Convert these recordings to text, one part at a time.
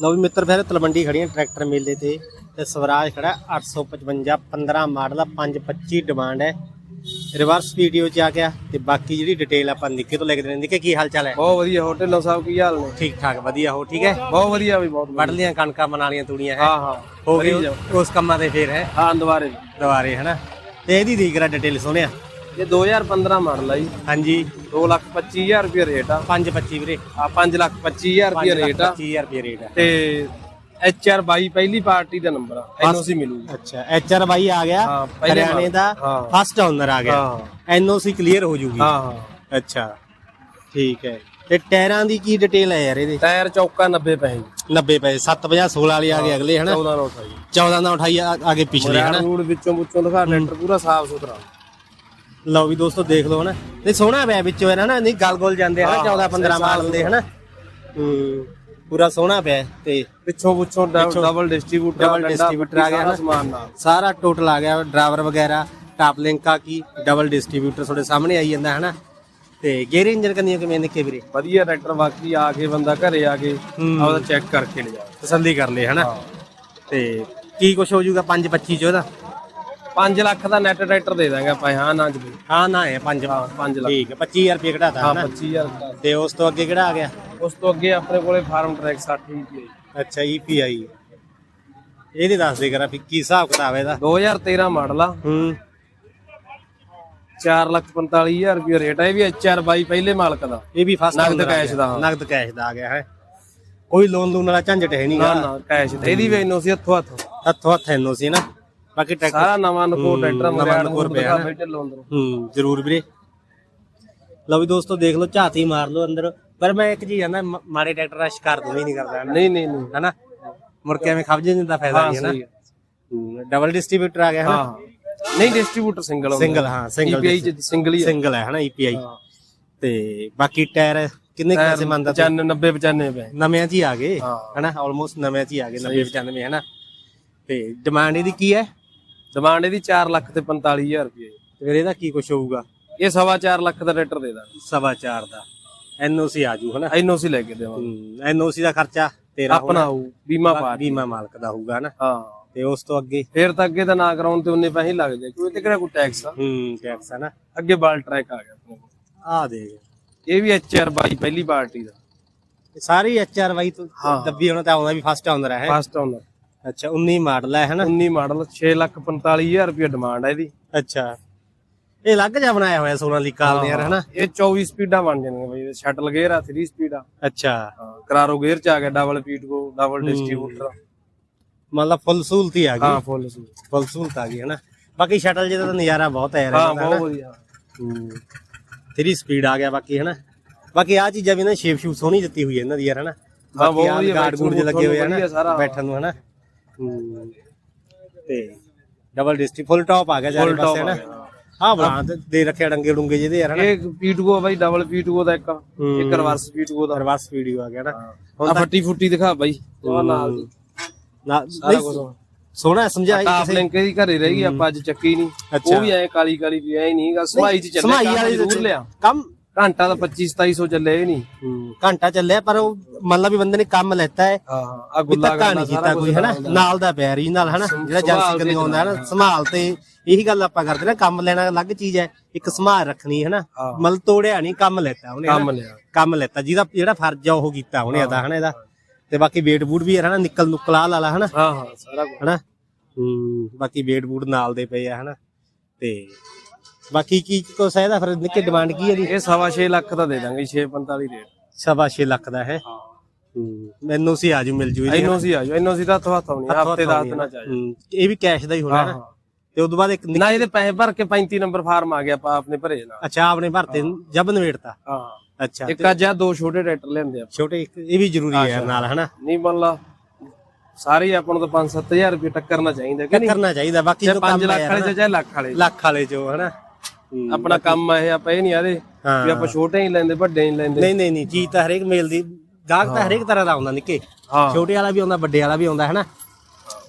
ਲਓ ਵੀ ਮਿੱਤਰ ਫਿਰ ਤਲਵੰਡੀ ਖੜੀਆਂ ਟਰੈਕਟਰ ਮੇਲੇ ਤੇ ਤੇ ਸਵਰਾਜ ਖੜਾ 855 15 ਮਾਡਲ ਆ 525 ਡਿਮਾਂਡ ਹੈ। ਰਿਵਰਸ ਵੀਡੀਓ ਚ ਆ ਗਿਆ ਤੇ ਬਾਕੀ ਜਿਹੜੀ ਡਿਟੇਲ ਆਪਾਂ ਨਿੱਕੇ ਤੋਂ ਲੈ ਕੇ ਦੇਣੀ ਨਿੱਕੇ ਕੀ ਹਾਲ ਚਾਲ ਹੈ? ਬਹੁਤ ਵਧੀਆ ਹੋ ਢਿੱਲੋਂ ਸਾਹਿਬ ਕੀ ਹਾਲ ਨੇ? ਠੀਕ ਠਾਕ ਵਧੀਆ ਹੋ ਠੀਕ ਹੈ? ਬਹੁਤ ਵਧੀਆ ਵੀ ਬਹੁਤ ਵੱਢ ਲੀਆਂ ਕਣਕਾਂ ਬਣਾ ਲੀਆਂ ਤੂੜੀਆਂ ਹੈ? ਹਾਂ ਹਾਂ। ਹੋ ਗਏ ਉਸ ਕੰਮਾਂ ਤੇ ਫੇਰ ਹੈ? ਹਾਂ ਦੁਬਾਰੇ। ਦੁਬਾਰੇ ਹਨਾ ਤੇ ਇਹਦੀ ਦੀ ਕਰਾ ਡਿਟੇਲ ਸੁਣਿਆ ਇਹ 2015 ਮਾਡਲ ਆ ਜੀ। ਹਾਂਜੀ। 225000 ਰੁਪਏ ਰੇਟ ਆ। 525 ਵੀਰੇ। ਆ 525000 ਰੁਪਏ ਰੇਟ ਆ। 25000 ਰੁਪਏ ਰੇਟ ਹੈ ਤੇ HR 22 ਪਹਿਲੀ ਪਾਰਟੀ ਦਾ ਨੰਬਰ ਆ। ਐਨਓਸੀ ਮਿਲੂਗੀ। ਅੱਛਾ ਐਚਆਰ ਬਾਈ ਆ ਗਿਆ। ਹਰਿਆਣੇ। ਦਾ। ਫਸਟ ਓਨਰ ਆ ਗਿਆ। ਐਨਓਸੀ ਕਲੀਅਰ ਹੋ ਜੂਗੀ। ਹਾਂ ਹਾਂ। ਅੱਛਾ ਠੀਕ ਹੈ। ਤੇ ਟਾਇਰਾਂ ਦੀ ਕੀ ਡਿਟੇਲ ਹੈ ਯਾਰ ਇਹਦੇ? ਟਾਇਰ ਚੌਕਾ 90 ਪੈਸੇ 90 ਪਏ 750 16 ਵਾਲੇ ਆ ਗਏ ਅਗਲੇ ਹਨਾ? 14 ਨੋਟ ਆ ਜੀ 14 ਦਾ ਉਠਾਈ ਆ- ਆਗੇ ਪਿਛਲੇ ਹਨਾ? ਰੂੜ ਵਿੱਚੋਂ ਵਿੱਚੋਂ ਦਿਖਾ ਲੈਂਟਰ ਪੂਰਾ ਸਾਫ਼ ਸੁਥਰਾ। ਲਓ ਵੀ ਦੋਸਤੋ ਦੇਖ ਲਓ ਹਨਾ। ਨਹੀਂ ਸੋਹਣਾ ਪਿਆ ਵਿੱਚੋਂ ਇਹਨਾਂ ਨਾ ਨਹੀਂ ਗਲ ਗੋਲ ਜਾਂਦੇ ਹਨਾ ਹਾਂ, 14 15 ਮਾਡਲ ਦੇ ਹਨਾ। ਹੂੰ ਪੂਰਾ ਸੋਹਣਾ ਪਿਆ ਤੇ ਪਿੱਛੋਂ ਪਿੱਛੋਂ ਡਬਲ ਡਿਸਟ੍ਰੀਬਿਊਟਰ Double distributor ਆ ਗਿਆ ਨਾ। ਸਮਾਨ ਨਾਲ। ਸਾਰਾ ਟੋਟਲ ਆ ਗਿਆ ਡਰਾਈਵਰ ਵਗੈਰਾ ਟਾਪ ਲਿੰਕਾ ਕੀ ਡਬਲ ਡਿਸਟ੍ਰੀਬਿਊਟਰ ਤੁਹਾਡੇ ਸਾਹਮਣੇ ਆਈ ਜਾਂਦਾ ਹਨਾ। ਤੇ ਗੇਅਰ ਇੰਜਨ ਕੰਨੀਆਂ ਕਿਵੇਂ ਨਿੱਕੇ ਵੀਰੇ? ਵਧੀਆ ਟਰੈਕਟਰ ਬਾਕੀ ਆ ਕੇ ਬੰਦਾ ਘਰੇ ਆ ਕੇ। ਆਪਦਾ ਚੈੱਕ ਕਰਕੇ ਲਿਜਾ ਤਸੱਲੀ ਕਰ ਲਈ ਹਨਾ। ਤੇ ਕੀ ਕੁਛ ਹੋ ਜਾਊਗਾ 525 ਚ ਉਹਦਾ? 5 ਲੱਖ ਦਾ ਨੈਟ ਟਰੈਕਟਰ ਦੇ ਦਾਂਗੇ ਆਪਾਂ ਹਾਂ ਨਾ ਜੀ ਹਾਂ ਨਾ ਹੈ 5 5 ਲੱਖ। ਠੀਕ ਹੈ 25000 ਰੁਪਏ ਘਟਾਤਾ ਹਾਂ ਹਨਾ? 25000 ਦਾ ਤੇ ਉਸ ਤੋਂ ਅੱਗੇ ਕਿਹੜਾ ਆ ਗਿਆ? ਉਸ ਤੋਂ ਅੱਗੇ ਆਪਣੇ ਕੋਲੇ ਫਾਰਮ ਟਰੈਕ 60 ਇੰਚ ਹੈ ਅੱਛਾ ਈਪੀਆਈ ਇਹਦੇ ਦੱਸ ਦੇ ਕਰਾ ਵੀ ਕੀ ਹਿਸਾਬ ਕਿਤਾਬ ਹੈ ਇਹਦਾ? 2013 ਮਾਡਲ ਆ। ਹੂੰ। 4 ਲੱਖ 45000 ਰੁਪਏ ਰੇਟ ਹੈ ਇਹ ਵੀ ਐਚਆਰ 22 ਪਹਿਲੇ ਮਾਲਕ ਦਾ। ਇਹ ਵੀ ਫਸਟ ਨਗਦ ਕੈਸ਼ ਦਾ, ਹਾਂ। ਨਗਦ ਕੈਸ਼ ਦਾ ਆ ਗਿਆ ਹੈ। ਕੋਈ ਲੋਨ ਲੂਨ ਵਾਲਾ ਝੰਜਟ ਹੈ ਨਾ ਨਹੀਂਗਾ ਨਾ ਕੈਸ਼ ਤੇ ਇਹਦੀ ਵੀ ਇਹਨੋਂ ਸੀ ਹੱਥੋਂ ਹੱਥ। ਹੱਥੋਂ ਹੱਥ ਐਨੋ ਸੀ ਨਾ। ਬਾਕੀ ਟਰੈਕਟਰ ਸਾਰਾ ਨਵਾਂ ਨਕੋ ਟਰੈਕਟਰ ਨਵਾਂ ਮਰਿਆੜ ਨਕੋਰ ਨੂੰ ਪਿਆ ਨਾ। ਬੈਠੇ ਲੋਂਦਰ ਹੂੰ ਜ਼ਰੂਰ ਵੀਰੇ। ਲਓ ਵੀ ਦੋਸਤੋ ਦੇਖ ਲਓ ਝਾਤੀ ਮਾਰ ਲਓ ਅੰਦਰ। ਪਰ ਮੈਂ ਇੱਕ ਚੀਜ਼ ਜਾਂਦਾ ਮਾੜੇ ਟਰੈਕਟਰ ਦਾ ਸ਼ਿਕਾਰ ਦੋਵੇਂ ਨਹੀਂ ਕਰਦਾ ਹਨਾ? ਨਹੀਂ ਨਹੀਂ ਨਹੀਂ। ਹਨਾ? ਮੁੜ ਕੇ ਐਵੇਂ ਖਬਜੇ ਦਾ ਫਾਇਦਾ ਹਾਂ ਨਹੀਂ ਹੈ ਸਹੀ ਹੈ। ਨਾ ਡਬਲ ਡਿਸਟ੍ਰੀਬਿਊਟਰ ਆ ਗਿਆ ਹਨਾ? ਹਾਂ। ਨਹੀਂ ਡਿਸਟ੍ਰੀਬਿਊਟਰ ਸਿੰਗਲ ਸਿੰਗਲ ਹਾਂ ਸਿੰਗਲ ਈਪੀਆਈ ਚ ਸਿੰਗਲ ਹੀ ਹੈ। ਸਿੰਗਲ ਹੈ ਹਨਾ ਈਪੀਆਈ ਤੇ ਬਾਕੀ ਟਾਇਰ ਕਿੰਨੇ ਪੈਸੇ ਮੰਨਦਾ ਤੂੰ? 95 95 ਪਏ। ਨਵਿਆਂ 'ਚ ਹੀ ਆ ਗਏ ਹਾਂ। ਹਨਾ? ਆਲਮੋਸਟ ਨਵਿਆਂ 'ਚ ਹੀ ਆ ਗਏ 90 95 ਹਨਾ? ਤੇ ਡਿਮਾਂਡ ਇਹਦੀ ਕੀ ਹੈ? ਡਿਮਾਂਡ ਇਹਦੀ 4 ਲੱਖ ਤੇ 45000 ਰੁਪਏ ਤੇ ਫਿਰ ਇਹਦਾ ਕੀ ਕੁਝ ਹੋਊਗਾ? ਇਹ ਸਵਾ 4 ਲੱਖ ਦਾ ਟਰੈਕਟਰ ਦੇ ਦਾਂਗੇ। ਸਵਾ ਚਾਰ ਦਾ। ਐਨਓਸੀ ਆ ਜੂ ਹਨਾ? ਐਨਓਸੀ ਲੈ ਕੇ ਦੇਵਾਂਗੇ। ਐਨਓਸੀ ਦਾ ਖਰਚਾ ਤੇਰਾ ਆਪਣਾ ਹੋਊ ਬੀਮਾ ਪਾ। ਬੀਮਾ ਮਾਲਕ ਦਾ ਹੋਊਗਾ ਹਨਾ? ਹਾਂ। ਤੇ ਉਸ ਤੋਂ ਅੱਗੇ? ਫੇਰ ਤਾਂ ਅੱਗੇ ਤਾਂ ਨਾ ਕਰਾਉਣ ਤੇ ਉਨੇ ਪੈਸੇ ਹੀ ਲੱਗ ਜਾਏ ਕਿਉਂਕਿ ਤੇ ਕਿਹੜਾ ਕੋਈ ਟੈਕਸ ਆ? ਹੂੰ ਟੈਕਸ ਹਨਾ ਅੱਗੇ ਬਾਲ ਟਰੈਕ ਆ ਗਿਆ ਆਪਣੇ ਕੋਲ। ਆ ਦੇ ਇਹ ਵੀ ਐਚਆਰ 22 ਪਹਿਲੀ ਪਾਰਟੀ ਦਾ। ਸਾਰੀ ਐਚਆਰਵਾਈ ਤੋਂ ਹਾਂ। ਦੱਬੀ ਹੋਣਾ ਤਾਂ ਆਉਂਦਾ ਵੀ ਫਸਟ ਆਉਂਦਾ ਹੈ? ਫਸਟ ਓਨਰ ਅੱਛਾ 19 ਮਾਡਲ ਹੈ ਹਨਾ? 19 ਮਾਡਲ 6 ਲੱਖ 45000 ਰੁਪਏ ਡਿਮਾਂਡ ਹੈ ਇਹਦੀ। ਅੱਛਾ। ਇਹ ਅਲੱਗ ਜਿਹਾ ਬਣਾਇਆ ਹੋਇਆ ਸੋਨਾ ਲੀਕਾ ਵਾਲੇ ਯਾਰ ਹਨਾ? ਇਹ 24 ਸਪੀਡਾਂ ਬਣ ਜਾਣਗੀਆਂ ਬਈ ਸ਼ਟਲ ਗੇਅਰ ਆ 3 ਸਪੀਡ ਆ। ਅੱਛਾ। ਹਾਂ ਕਰਾਰੋ ਗੇਅਰ ਚ ਆ ਗਿਆ ਡਬਲ ਪੀਟ ਕੋ ਡਬਲ ਡਿਸਟ੍ਰੀਬਿਊਟਰ ਮਤਲਬ ਫੁੱਲ ਸਹੂਲਤ ਹੀ ਆ ਹਾਂ ਗਈ ਫੁੱਲ ਸੂਟ ਫੁੱਲ ਸਹੂਲਤ ਆ ਗਈ ਹਨਾ? ਬਾਕੀ ਸ਼ਟਲ ਜਿਹਦਾ ਤਾਂ ਨਜ਼ਾਰਾ ਬਹੁਤ ਹੈ ਹਾਂ ਬਹੁਤ ਹਨਾ। ਵਧੀਆ। ਹੂੰ। 3 ਸਪੀਡ ਆ ਗਿਆ ਬਾਕੀ ਹਨਾ? ਬਾਕੀ ਆ ਚੀਜ਼ਾਂ ਵੀ ਨਾ ਸ਼ੇਪ ਸ਼ੂਪ ਸੋਹਣੀ ਦਿੱਤੀ ਹੋਈ ਹੈ ਇਹਨਾਂ ਦੀ ਯਾਰ ਹਨਾ? ਹਾਂ, ਬਹੁਤ ਆਹ ਵਧੀਆ ਗਾਰਡ ਜੇ ਲੱਗੇ ਹੋਏ ਆ ਵਧੀਆ ਨਾ ਸਾਰਾ। ਬੈਠਣ ਨੂੰ ਹਨਾ? ਹੂੰ ਤੇ ਡਬਲ ਡਿਸਟ੍ਰੀ ਫੁੱਲ ਟਾਪ ਆ ਗਿਆ ਚਾਰੇ Full top ਪਾਸੇ ਆ ਹਨਾ ਗਿਆ। ਹਾਂ। ਬਣਾ ਦੇ ਰੱਖਿਆ ਡੰਗੇ ਡੁੰਗੇ ਜਿਹਦੇ ਯਾਰ ਹਨਾ। ਇਹ ਪੀਟ ਕੋ ਬਾਈ ਡਬਲ ਪੀਟ ਕੋ ਦਾ ਇੱਕ ਇੱਕ ਰਿਵਰਸ ਪੀਟ ਕੋ ਦਾ। ਰਿਵਰਸ ਵੀਡੀਓ ਆ ਗਿਆ ਨਾ। ਆ ਫੱਟੀ ਫੁੱਟੀ ਦਿਖਾ ਬਾਈ ਉਹ ਨਾਲ ਦੀ। ਨਾ ਸਾਰਾ ਕੁਝ ਸੋਹਣਾ ਸਮਝਾਈ ਟਾਪ ਲਿੰਕ ਦੀ ਘਰੇ ਰਹੀ ਆਪਾਂ ਅੱਜ ਚੱਕੀ ਨਹੀਂ। ਅੱਛਾ। ਉਹ ਵੀ ਐ ਕਾਲੀ ਕਾਲੀ ਵੀ ਐ ਨਹੀਂ ਗਾ। ਸਮਾਈ ਚ ਚੱਲੇ ਸਮਾਈ ਕੰਮ ਵਾਲੀ ਜ਼ਰੂਰ ਲਿਆ। ਕੰਮ ਘੰਟਾ ਦਾ 25 2700 ਚੱਲੇ ਇਹ ਨਹੀਂ ਹੂੰ, ਘੰਟਾ ਚੱਲਿਆ ਪਰ ਉਹ ਮੰਨ ਲਾ ਵੀ ਬੰਦੇ ਨੇ ਕੰਮ ਲੈਤਾ ਹੈ। ਹਾਂ ਹਾਂ ਗੁੱਲਾ ਧੱਕਾ ਨਹੀਂ ਕੀਤਾ ਕੋਈ ਹਨਾ? ਨਾਲ ਦਾ। ਪਿਆ ਰੀਜਨਲ ਹਨਾ? ਜਿਹੜਾ ਏਜੰਸੀ ਕੰਨੀ ਆਉਂਦਾ ਹਨਾ ਸੰਭਾਲ ਤੇ ਇਹੀ ਗੱਲ ਆਪਾਂ ਕਰਦੇ ਨਾ ਕੰਮ ਲੈਣਾ ਅਲੱਗ ਚੀਜ਼ ਹੈ ਇੱਕ ਸੰਭਾਲ ਰੱਖਣੀ ਹਨਾ? ਹਾਂ। ਮਤਲਬ ਤੋੜਿਆ ਨਹੀਂ ਕੰਮ ਲੈਤਾ ਉਹਨੇ ਕੰਮ। ਲਿਆ। ਕੰਮ ਲੈਤਾ ਜਿਹਦਾ ਜਿਹੜਾ ਫਰਜ਼ ਆ ਉਹ ਕੀਤਾ ਉਹਨੇ ਅਦਾ ਹਨਾ ਇਹਦਾ? ਤੇ ਬਾਕੀ ਵੇਟ ਬੂਟ ਵੀ ਹੈ ਹਨਾ? ਨਿਕਲ ਨੁਕਲ ਲਾਲਾ ਹਨਾ? ਹਾਂ ਹਾਂ ਸਾਰਾ ਹਨਾ? ਹੂੰ ਬਾਕੀ ਵੇਟ ਬੂਟ ਨਾਲ ਦੇ ਪਏ ਆ ਹਨਾ? ਤੇ ਬਾਕੀ ਕੀ ਕੁਛ ਹੈ ਇਹਦਾ ਫਿਰ ਨਿੱਕੇ ਡਿਮਾਂਡ ਕੀ ਹੈ ਦੀ ਇਹ ਸਵਾ 6 ਲੱਖ ਦਾ ਦੇ ਦਾਂਗੇ 645 ਰੇਟ। ਸਵਾ 6 ਲੱਖ ਦਾ ਹੈ। ਮੈਨੂੰ ਸੀ ਆਜੂ ਮਿਲ ਜੂ ਇਹਦੀ। ਐਨਓਸੀ ਆ ਜਾਓ ਐਨਓਸੀ ਦਾ ਹੱਥੋਂ ਹੱਥ ਆਉਣੀ ਹੱਥੋਂ ਹਫ਼ਤੇ ਦਾ ਹੱਥ ਨਾ ਨਾ। ਚਾਹੀਏ ਹੂੰ, ਇਹ ਵੀ ਕੈਸ਼ ਦਾ ਹੀ ਹੋਣਾ ਹਾਂ ਨਾ। ਹਾਂ। ਤੇ ਉਦੋਂ ਬਾਅਦ ਇੱਕ ਨਿੱਕ- ਨਾ ਇਹਦੇ ਪੈਸੇ ਭਰ ਕੇ 35 ਨੰਬਰ ਫਾਰਮ ਆ ਗਿਆ ਆਪਾਂ ਆਪਣੇ ਭਰੇ ਨਾਲ। ਅੱਛਾ ਆਪਨੇ ਭਰਤੇ ਜਬ ਨਵੇੜਤਾ ਹਾਂ। ਅੱਛਾ ਇੱਕ ਅੱਜ ਆ ਦੋ ਛੋਟੇ ਟਰੈਕਟਰ ਲੈਂਦੇ ਆ ਛੋਟੇ ਇੱਕ ਇਹ ਵੀ ਜ਼ਰੂਰੀ ਹੈ ਯਾਰ ਨਾਲ ਹਨਾ? ਨਹੀਂ ਮੰਨ ਲਾ ਸਾਰੇ ਹੀ ਆਪਾਂ ਨੂੰ ਤਾਂ 5-7000 ਰੁਪਏ ਟੱਕਰਨਾ ਚਾਹੀਦਾ ਕਿ ਨਹੀਂ? ਕਰਨਾ ਚਾਹੀਦਾ ਬਾਕੀ ਚਾਹੇ ਜੋ 5 ਕੰਮ ਲੱਖ ਵਾਲੇ ਯਾਰ ਚ ਚਾਹੇ ਲੱਖ ਵਾਲੇ। ਚ। ਲੱਖ ਵਾਲੇ ਜੋ ਹਨਾ? ਆਪਣਾ ਕੰਮ ਆ ਇਹ ਆਪਾਂ ਇਹ ਨਹੀਂ ਆਦੇ। ਵੀ ਆਪਾਂ ਛੋਟੇ ਹੀ ਲੈਂਦੇ ਵੱਡੇ ਹੀ ਲੈਂਦੇ। ਨਹੀਂ ਨਹੀਂ ਨਹੀਂ ਚੀਜ਼ ਤਾਂ ਹਰੇਕ ਮੇਲ ਦੀ ਗਾਹਕ ਤਾਂ ਹਰੇਕ ਤਰ੍ਹਾਂ ਦਾ ਆਉਂਦਾ ਨਿੱਕੇ। ਛੋਟੇ ਵਾਲਾ ਵੀ ਆਉਂਦਾ ਵੱਡੇ ਵਾਲਾ ਵੀ ਆਉਂਦਾ ਹਨਾ?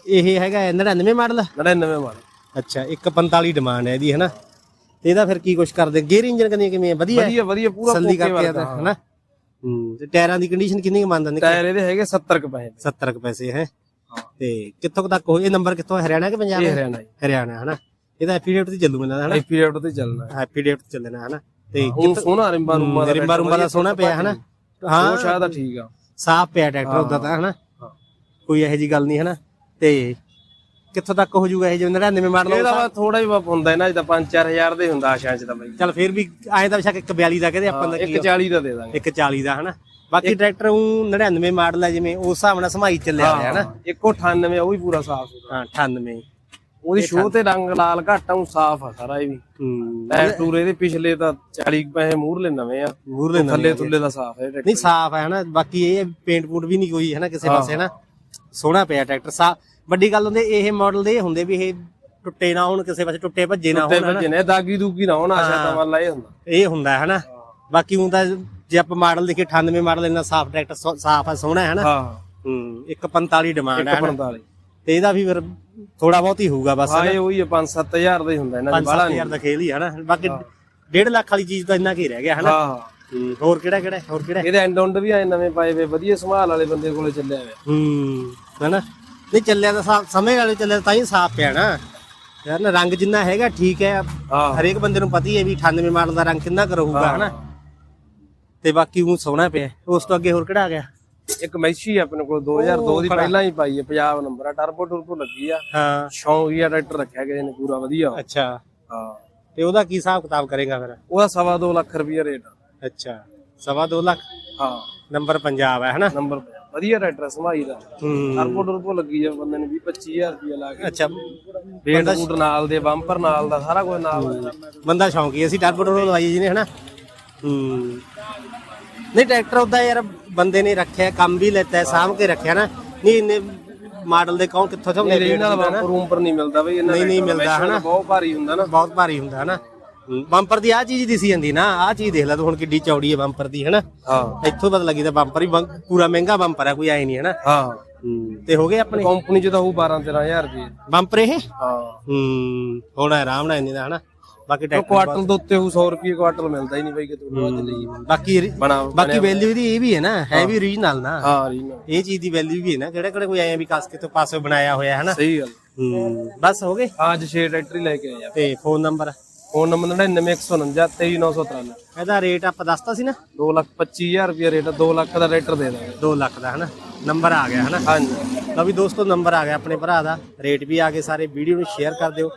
ਇਹ ਹੈਗਾ 99 ਮਾਡਲ? 99 ਮਾਡਲ। ਅੱਛਾ 145 ਡਿਮਾਂਡ ਹੈ ਇਹਦੀ ਹਨਾ? ਤੇ ਇਹਦਾ ਫਿਰ ਕੀ ਕੁਛ ਕਰਦੇ? ਗੇਅਰ ਇੰਜਨ ਕਿੰਨੀ ਕਿਵੇਂ ਹੈ? ਵਧੀਆ? ਵਧੀਆ ਵਧੀਆ ਪੂਰਾ ਕੋਕੇ ਕਰਕੇ ਆਦਾ ਹਨਾ? ਹੂੰ। ਤੇ ਟਾਇਰਾਂ ਦੀ ਕੰਡੀਸ਼ਨ ਕਿੰਨੀ ਕੁ ਮੰਨਦਾ ਨੇ ਟਾਇਰ ਇਹਦੇ ਹੈਗੇ 70 ਕ ਪੈਸੇ 70 ਕੁ ਪੈਸੇ ਹੈ। ਤੇ ਕਿੱਥੋਂ ਤੱਕ ਹੋ ਇਹ ਨੰਬਰ ਕਿੱਥੋਂ? ਹਰਿਆਣਾ ਕਿ ਪੰਜਾਬ ਇਹ ਹੈ? ਹਰਿਆਣਾ ਜੀ। ਹਰਿਆਣਾ ਹਨਾ ਇਹਦਾ ਐਫੀਡੇਵਿਟ ਤੇ ਚੱਲੂ ਮੈਨੂੰ ਲੱਗਦਾ ਹਨਾ ਐਫੀਡੇਵਿਟ ਤੇ ਚੱਲਣਾ ਐਫੀਡੇਵਿਟ ਤੇ ਚੱਲਣਾ ਹਨਾ ਤੇ ਹੁਣ ਸੋਹਣਾ ਰਿੰਬਾ ਰੁੰਬਾ ਦਾ ਰਿੰਬਾ ਰੁੰਬਾ ਦਾ ਸੋਹਣਾ ਪਿਆ ਹਨਾ ਹਾਂ। ਹਾਂ ਸ਼ਾਇਦ ਆ ਠੀਕ ਆ। ਸਾਫ਼ ਪਿਆ ਟਰੈਕਟਰ ਉਦਾਂ ਤਾਂ ਹਨਾ। ਕੋਈ ਇਹੋ ਜੀ ਗੱਲ ਨਹੀਂ ਹਨਾ ਤੇ ਕਿੱਥੋਂ ਤੱਕ ਹੋ ਜਾਊਗਾ ਇਹ ਜੇ 99 ਮਾਡਲ ਇਹਦਾ ਵਾ ਥੋੜਾ ਹੀ ਵਾ ਹੁੰਦਾ ਇਹਨਾਂ ਜਿਹਦਾ 5-4000 ਦੇ ਹੁੰਦਾ ਆਸ਼ਾ ਚ ਤਾਂ ਬਈ। ਚੱਲ ਫਿਰ ਵੀ ਐਂ ਤਾਂ ਸ਼ੱਕ 142 ਦਾ ਕਹਿੰਦੇ ਆਪਾਂ ਦਾ ਕੀ 140 ਦਾ ਦੇ ਦਾਂਗੇ। 140 ਦਾ ਹਨਾ ਬਾਕੀ ਟਰੈਕਟਰ ਉਹ 99 ਮਾਡਲ ਹੈ ਜਿਵੇਂ ਉਸ ਹਿਸਾਬ ਨਾਲ ਸਮਾਈ ਚੱਲਿਆ ਹੋਇਆ ਹਨਾ ਇੱਕੋ 98 ਉਹ ਵੀ ਪੂਰਾ ਸਾਫ਼ ਹਾਂ 98 ਉਹਦੀ ਸ਼ੋਅ ਤੇ ਰੰਗ ਲਾਲ ਘਾਟਾਂ ਸਾਫ਼ ਆ ਸਾਰਾ ਇਹ ਵੀ। ਹੂੰ। ਟਾਇਰ ਟੂਰ ਇਹਦੇ ਪਿਛਲੇ ਤਾਂ 40 ਪੈਸੇ ਮੂਹਰਲੇ ਨਵੇਂ ਆ। ਮੂਹਰਲੇ ਥੱਲੇ ਥੱਲੇ ਦਾ ਸਾਫ਼ ਹੈ ਨਹੀਂ ਸਾਫ਼ ਹੈ ਹਨਾ। ਬਾਕੀ ਇਹ ਪੇਂਟ ਪੂਟ ਵੀ ਨਹੀਂ ਕੋਈ ਹਨਾ ਕਿਸੇ ਪਾਸੇ ਹਨਾ। ਸੋਹਣਾ ਪਿਆ ਟਰੈਕਟਰ ਸਾ। ਵੱਡੀ ਗੱਲ ਹੁੰਦੀ ਇਹ ਮਾਡਲ ਦੇ ਹੁੰਦੇ ਵੀ ਇਹ ਟੁੱਟੇ ਨਾ ਹੋਣ ਕਿਸੇ ਪਾਸੇ ਟੁੱਟੇ ਭੱਜੇ ਨਾ ਹੋਣ ਭੱਜੇ ਨਾ ਦਾਗੀ ਦੂਗੀ ਨਾ ਹੋਣ ਆਸ਼ਾ ਤਾਂ ਵਾਲਾ ਇਹ ਹੁੰਦਾ। ਇਹ ਹੁੰਦਾ ਹਨਾ। ਬਾਕੀ ਉਹ ਤਾਂ ਜੇ ਆਪਾਂ ਮਾਡਲ ਦੇਖੇ 98 ਮਾਡਲ ਇੰਨਾ ਸਾਫ਼ ਟਰੈਕਟਰ ਸਾਫ਼ ਆ ਸੋਹਣਾ ਹੈ ਹਨਾ। ਹਾਂ। ਹੂੰ 145 ਡਿਮਾਂਡ ਹੈ 145 ਤੇ ਇਹਦਾ ਵੀ ਫਿਰ ਥੋੜਾ ਬਹੁਤ ਹੀ ਹੋਊਗਾ ਬਸ ਹਾਂ ਇਹ ਉਹੀ 5-7000 ਦਾ ਹੀ ਹੁੰਦਾ ਇਹਨਾਂ ਦੇ ਬਾਲਾ ਨਹੀਂ 5000 ਦਾ ਖੇਲ ਹੀ ਹੈ ਹਨਾ? ਬਾਕੀ 1.5 ਲੱਖ ਵਾਲੀ ਚੀਜ਼ ਤਾਂ ਇੰਨਾ ਕੀ ਰਹਿ ਗਿਆ ਹਾਂ। ਹੂੰ, ਹੋਰ ਕਿਹੜਾ ਕਿਹੜਾ ਹੋਰ ਕਿਹੜਾ? ਇਹਦੇ ਐਂਡ ਉਂਡ ਵੀ ਆਏ ਨਵੇਂ ਪਾਏ ਵੇ ਵਧੀਆ ਸੰਭਾਲ ਵਾਲੇ ਬੰਦੇ ਕੋਲੇ ਚੱਲਿਆ ਹੋਇਆ। ਹੂੰ ਹਨਾ? ਨਹੀਂ ਚੱਲਿਆ ਤਾਂ ਸਾ- ਸਮੇਂ ਵਾਲੇ ਚੱਲਿਆ ਤਾਂ ਹੀ ਸਾਫ਼ ਪਿਆ ਨਾ। ਯਾਰ ਨਾ ਰੰਗ ਜਿੰਨਾ ਹੈਗਾ ਠੀਕ ਹੈ ਹਰੇਕ ਬੰਦੇ ਨੂੰ ਪਤਾ ਹੀ ਹੈ ਵੀ 98 ਮਾਡਲ ਦਾ ਰੰਗ ਕਿੰਨਾ ਕਰੂਗਾ ਹਨਾ? ਤੇ ਬਾਕੀ ਉਹ ਸੋਹਣਾ ਪਿਆ ਉਸ ਤੋਂ ਅੱਗੇ ਹੋਰ ਕਿਹੜਾ ਆ ਗਿਆ? ਇੱਕ ਮੈਸੀ ਆਪਣੇ ਕੋਲ 2002 ਦੀ ਪਹਿਲਾਂ ਹੀ ਪਾਈ ਹੈ ਪੰਜਾਬ ਨੰਬਰ ਆ ਟਰਬੋ ਟਰਬੋ ਲੱਗੀ ਆ। ਹਾਂ। ਸ਼ੌਂਕੀਆ ਟਰੈਕਟਰ ਰੱਖਿਆ ਕਿਸੇ ਨੇ ਪੂਰਾ ਵਧੀਆ। ਅੱਛਾ। ਹਾਂ। ਤੇ ਉਹਦਾ ਕੀ ਹਿਸਾਬ ਕਿਤਾਬ ਕਰੇਗਾ ਫਿਰ? ਉਹਦਾ ਸਵਾ ਦੋ ਲੱਖ ਰੁਪਈਆ ਰੇਟ ਆ। ਅੱਛਾ। ਸਵਾ ਦੋ ਲੱਖ? ਹਾਂ। ਨੰਬਰ ਪੰਜਾਬ ਹੈ ਹਨਾ? ਨੰਬਰ ਵਧੀਆ ਟਰੈਕਟਰ ਆ, ਸਮਾਈ ਦਾ। ਹੂੰ। ਟਰਬੋ ਟਰਬੋ ਲੱਗੀ ਆ ਬੰਦੇ ਨੇ 20 25000 ਰੁਪਈਆ ਲਾ ਕੇ। ਅੱਛਾ। ਰੇਟ ਬੂਟ ਨਾਲ ਦੇ ਬੰਪਰ ਨਾਲ ਦਾ ਸਾਰਾ ਕੁਝ ਨਾਲ ਬੰਦਾ ਸ਼ੌਂਕੀ ਅਸੀਂ ਟਰਬੋ ਟਰਬੋ ਲਵਾਈ ਜੀ ਨੇ ਹਨਾ? ਹੂੰ। ਨਹੀਂ ਟਰੈਕਟਰ ਉਹਦਾ ਯਾਰ ਬੰਦੇ ਨੇ ਰੱਖਿਆ ਕੰਮ ਵੀ ਲੈਤਾ ਹੈ ਸਾਂਭ ਕੇ ਰੱਖਿਆ ਨਾ। ਨਹੀਂ ਇੰਨੇ ਮਾਡਲ ਦੇ ਕੌਣ ਕਿੱਥੋਂ ਤੋਂ ਨਹੀਂ ਇਹਨਾਂ ਦਾ ਬੰਪਰ ਉੰਪਰ ਨਹੀਂ ਮਿਲਦਾ ਬਈ ਇਹਨਾਂ ਨਹੀਂ, ਨਹੀਂ ਮਿਲਦਾ, ਹਨਾ। ਬਹੁਤ ਭਾਰੀ ਹੁੰਦਾ ਨਾ। ਬਹੁਤ ਭਾਰੀ ਹੁੰਦਾ ਹਨਾ? ਬੰਪਰ ਦੀ ਆ ਚੀਜ਼ ਦਿਸੀ ਜਾਂਦੀ ਨਾ ਆ ਚੀਜ਼ ਦੇਖ ਲੈ ਤੂੰ ਹੁਣ ਕਿੱਡੀ ਚੌੜੀ ਹੈ ਬੰਪਰ ਦੀ ਹਨਾ? ਹਾਂ। ਇੱਥੋਂ ਪਤਾ ਲੱਗੀ ਤਾਂ ਬੰਪਰ ਹੀ ਬੰ- ਪੂਰਾ ਮਹਿੰਗਾ ਬੰਪਰ ਹੈ ਕੋਈ ਐ ਨਹੀਂ ਹਨਾ? ਹਾਂ। ਤੇ ਹੋ ਗਏ ਆਪਣੇ? ਕੰਪਨੀ ਚ ਤਾਂ ਉਹ 12 13000 ਰੁਪਏ ਬੰਪਰ ਇਹ? ਹਾਂ। ਹੂੰ ਹੁਣ ਆਰਾਮ ਨਾਲ ਇੰਨੇ ਦਾ ਹਨਾ? ਬਾਕੀ ਉਹ ਟਰੈਕਟਰ ਕੁਆਟਲ ਦੇ ਉੱਤੇ ਉਹ 100 ਰੁਪਏ ਕੁਆਟਲ ਮਿਲਦਾ ਹੀ ਨਹੀਂ ਬਈ ਕਿਤੇ ਰੋਜ਼ ਲਈ। ਬਾਕੀ ਰੀ- ਬਣਾ ਬਾਕੀ ਵੈਲਿਊ ਦੀ ਇਹ ਵੀ ਹੈ ਨਾ ਹੈ ਵੀ ਓਰੀਜਨਲ ਨਾ। ਹਾਂ ਰੀਨਾ ਇਹ ਚੀਜ਼ ਦੀ ਵੈਲਿਊ ਵੀ ਹੈ ਨਾ ਕਿਹੜਾ ਕਿਹੜਾ ਕੋਈ ਐ ਵੀ ਕਸ ਕੇ ਤੋਂ ਪਾਸੇ ਬਣਾਇਆ ਹੋਇਆ ਹੈ ਨਾ? ਸਹੀ ਗੱਲ। ਹੂੰ। ਬਸ ਹੋ ਗਏ? ਅੱਜ 6 ਟਰੈਕਟਰ ਹੀ ਲੈ ਕੇ ਆਏ ਆ। ਤੇ ਫੋਨ ਨੰਬਰ ਫੋਨ ਨੰਬਰ 99149 23993 ਇਹਦਾ ਰੇਟ ਆਪਾਂ ਦੱਸਤਾ ਸੀ ਨਾ? 2 ਲੱਖ 25000 ਰੁਪਏ ਰੇਟ 2 ਲੱਖ ਦਾ ਟਰੈਕਟਰ ਦੇ ਦਾਂਗੇ। 2 ਲੱਖ ਦਾ ਹਨਾ ਨੰਬਰ ਆ ਗਿਆ ਹਨਾ ਹਾਂਜੀ। ਲਓ ਵੀ ਦੋਸਤੋ ਨੰਬਰ ਆ ਗਿਆ ਆਪਣੇ ਭਰਾ ਦਾ। ਰੇਟ ਵੀ ਆ ਗਏ ਸਾਰੇ ਵੀਡੀਓ ਨੂੰ ਸ਼ੇਅਰ ਕਰ ਦਿਓ।